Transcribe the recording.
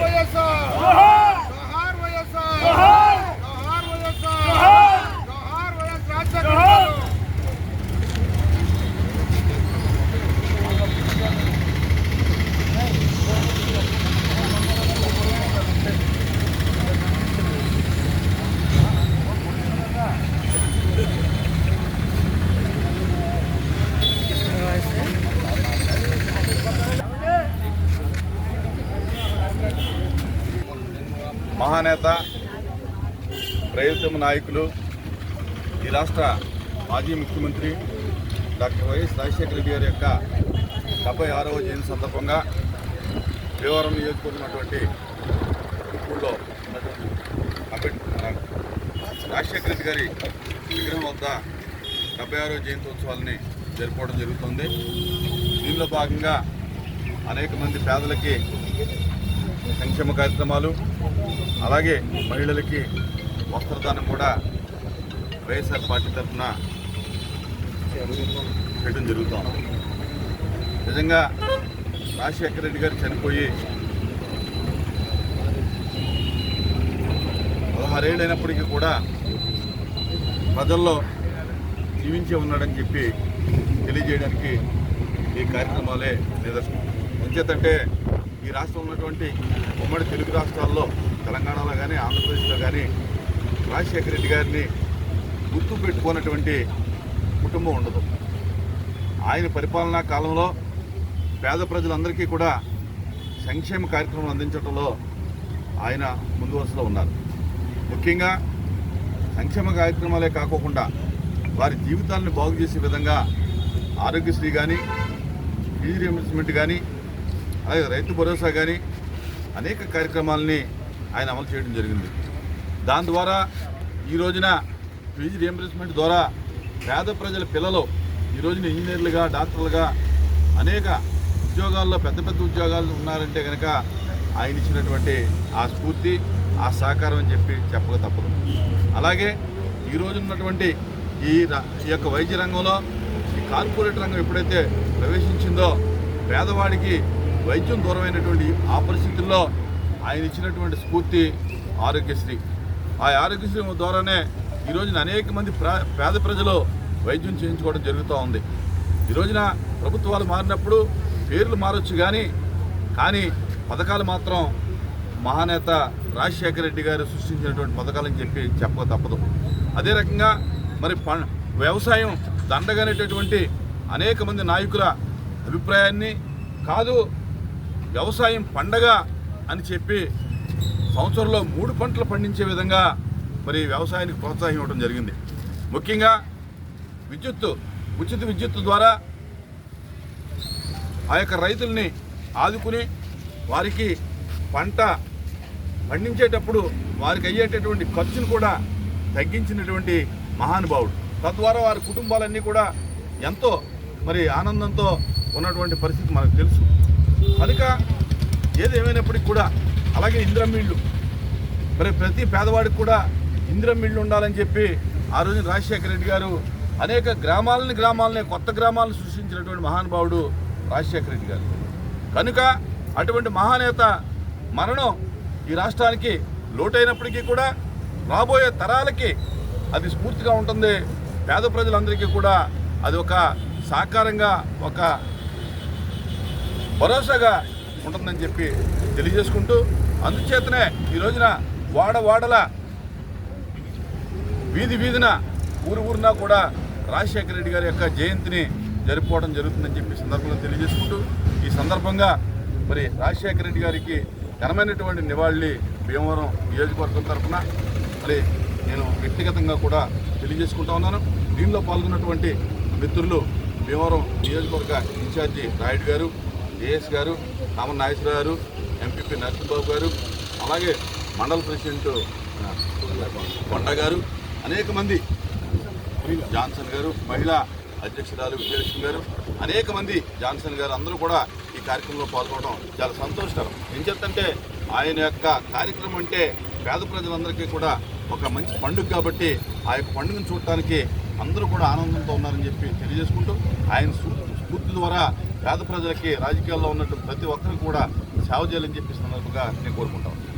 వైఎస్ఆర్ జోహార్! జోహార్ వైఎస్ఆర్ జోహార్! జోహార్ వైఎస్ఆర్ జోహార్! జోహార్ వైఎస్ రాజశేఖర్ జోహార్! గారు. మహానేత ప్రయోజన నాయకులు ఈ రాష్ట్ర మాజీ ముఖ్యమంత్రి డాక్టర్ వైఎస్ రాజశేఖర రెడ్డి గారి యొక్క డెబ్బై ఆరవ జయంతి సందర్భంగా భీవరం నియోజకవర్గమైనటువంటి ఊళ్ళో ఉన్నటువంటి అంబేద్కర్ రాజశేఖర రెడ్డి గారి విగ్రహం వద్ద డెబ్బై ఆరవ జయంతి ఉత్సవాలని జరుపుకోవడం జరుగుతుంది. దీనిలో భాగంగా అనేక మంది పేదలకి సంక్షేమ కార్యక్రమాలు అలాగే మహిళలకి వస్త్రదానం కూడా వైఎస్ఆర్ పార్టీ తరఫున చేయడం జరుగుతాం నిజంగా రాజశేఖర రెడ్డి గారు చనిపోయి పదహారేళ్ళు అయినప్పటికీ కూడా ప్రజల్లో జీవించే ఉన్నాడని చెప్పి తెలియజేయడానికి ఈ కార్యక్రమాలే నిదర్శనం. ఎంచేతంటే ఈ రాష్ట్రంలో ఉన్నటువంటి ఉమ్మడి తెలుగు రాష్ట్రాల్లో తెలంగాణలో కానీ ఆంధ్రప్రదేశ్లో కానీ రాజశేఖర రెడ్డి గారిని గుర్తు పెట్టుకున్నటువంటి కుటుంబం ఉండదు. ఆయన పరిపాలనా కాలంలో పేద ప్రజలందరికీ కూడా సంక్షేమ కార్యక్రమం అందించడంలో ఆయన ముందు వరుసలో ఉన్నారు. ముఖ్యంగా సంక్షేమ కార్యక్రమాలే కాకోకుండా వారి జీవితాలను బాగు చేసే విధంగా ఆరోగ్యశ్రీ కానీ ఫీజు రియంబర్స్మెంట్ కానీ అలాగే రైతు భరోసా కానీ అనేక కార్యక్రమాలని ఆయన అమలు చేయడం జరిగింది. దాని ద్వారా ఈ రోజున ఫీజు రియంబర్స్మెంట్ ద్వారా పేద ప్రజల పిల్లలు ఈ రోజున ఇంజనీర్లుగా డాక్టర్లుగా అనేక ఉద్యోగాల్లో పెద్ద పెద్ద ఉద్యోగాలు ఉన్నారంటే కనుక ఆయన ఇచ్చినటువంటి ఆ స్ఫూర్తి ఆ సహకారం అని చెప్పి చెప్పక తప్పదు. అలాగే ఈ రోజు ఉన్నటువంటి ఈ ఈ యొక్క వైద్య రంగంలో ఈ కార్పొరేట్ రంగం ఎప్పుడైతే ప్రవేశించిందో పేదవాడికి వైద్యం దూరమైనటువంటి ఆ పరిస్థితుల్లో ఆయన ఇచ్చినటువంటి స్ఫూర్తి ఆరోగ్యశ్రీ. ఆ ఆరోగ్యశ్రీ ద్వారానే ఈ రోజున అనేక మంది ప్రా- పేద ప్రజలు వైద్యం చేయించుకోవడం జరుగుతూ ఉంది. ఈ రోజున ప్రభుత్వాలు మారినప్పుడు పేర్లు మారొచ్చు కానీ కానీ పథకాలు మాత్రం మహానేత రాజశేఖర రెడ్డి గారు సృష్టించినటువంటి పథకాలని చెప్పి చెప్పక తప్పదు. అదే రకంగా మరి ప వ్యవసాయం దండగనేటటువంటి అనేక మంది నాయకుల అభిప్రాయాన్ని కాదు వ్యవసాయం పండగ అని చెప్పి సంవత్సరంలో మూడు పంటలు పండించే విధంగా మరి వ్యవసాయానికి ప్రోత్సాహం ఇవ్వడం జరిగింది. ముఖ్యంగా విద్యుత్తు ఉచిత విద్యుత్తు ద్వారా ఆ యొక్క రైతుల్ని ఆదుకుని వారికి పంట పండించేటప్పుడు వారికి అయ్యేటటువంటి ఖర్చును కూడా తగ్గించినటువంటి మహానుభావుడు. తద్వారా వారి కుటుంబాలన్నీ కూడా ఎంతో మరి ఆనందంతో ఉన్నటువంటి పరిస్థితి మనకు తెలుసు. కనుక ఏది ఏమైనప్పటికీ కూడా అలాగే ఇంద్రమిళ్ళు మరి ప్రతి పేదవాడికి కూడా ఇంద్రమిళ్ళు ఉండాలని చెప్పి ఆ రోజు రాజశేఖర రెడ్డి గారు అనేక గ్రామాలని గ్రామాలని కొత్త గ్రామాలను సృష్టించినటువంటి మహానుభావుడు రాజశేఖర రెడ్డి గారు. కనుక అటువంటి మహానేత మరణం ఈ రాష్ట్రానికి లోటైనప్పటికీ కూడా రాబోయే తరాలకి అది స్ఫూర్తిగా ఉంటుంది. పేద ప్రజలందరికీ కూడా అది ఒక సాకారంగా ఒక భరోసాగా ఉంటుందని చెప్పి తెలియజేసుకుంటూ అందుచేతనే ఈ రోజున వాడ వాడల వీధి వీధిన ఊరు ఊరిన కూడా రాజశేఖర రెడ్డి గారి యొక్క జయంతిని జరుపుకోవడం జరుగుతుందని చెప్పి సందర్భంలో సందర్భంగా తెలియజేసుకుంటూ ఈ సందర్భంగా మరి రాజశేఖర రెడ్డి గారికి ఘనమైనటువంటి నివాళి భీమవరం నియోజకవర్గం తరఫున మరి నేను వ్యక్తిగతంగా కూడా తెలియజేసుకుంటా ఉన్నాను. దీనిలో పాల్గొన్నటువంటి మిత్రులు భీమవరం నియోజకవర్గ ఇన్ఛార్జి రాయుడు గారు ఏఎస్ గారు కామన్ నాగేశ్వరరావు గారు ఎంపీపీ నరసింహబాబు గారు అలాగే మండల ప్రెసిడెంట్ కొండ గారు అనేక మంది జాన్సన్ గారు మహిళా అధ్యక్షురాలు విజయలక్ష్మి గారు అనేక మంది జాన్సన్ గారు అందరూ కూడా ఈ కార్యక్రమంలో పాల్గొనడం చాలా సంతోషకరం. ఏం చెప్తంటే ఆయన యొక్క కార్యక్రమం అంటే పేద ప్రజలందరికీ కూడా ఒక మంచి పండుగ కాబట్టి ఆ యొక్క పండుగను చూడటానికి అందరూ కూడా ఆనందంతో ఉన్నారని చెప్పి తెలియజేసుకుంటూ ఆయన స్ఫూర్తి ద్వారా పేద ప్రజలకి రాజకీయాల్లో ఉన్నట్టు ప్రతి ఒక్కరికి కూడా సేవ చేయాలని చెప్పి సందర్భంగా నేను కోరుకుంటాను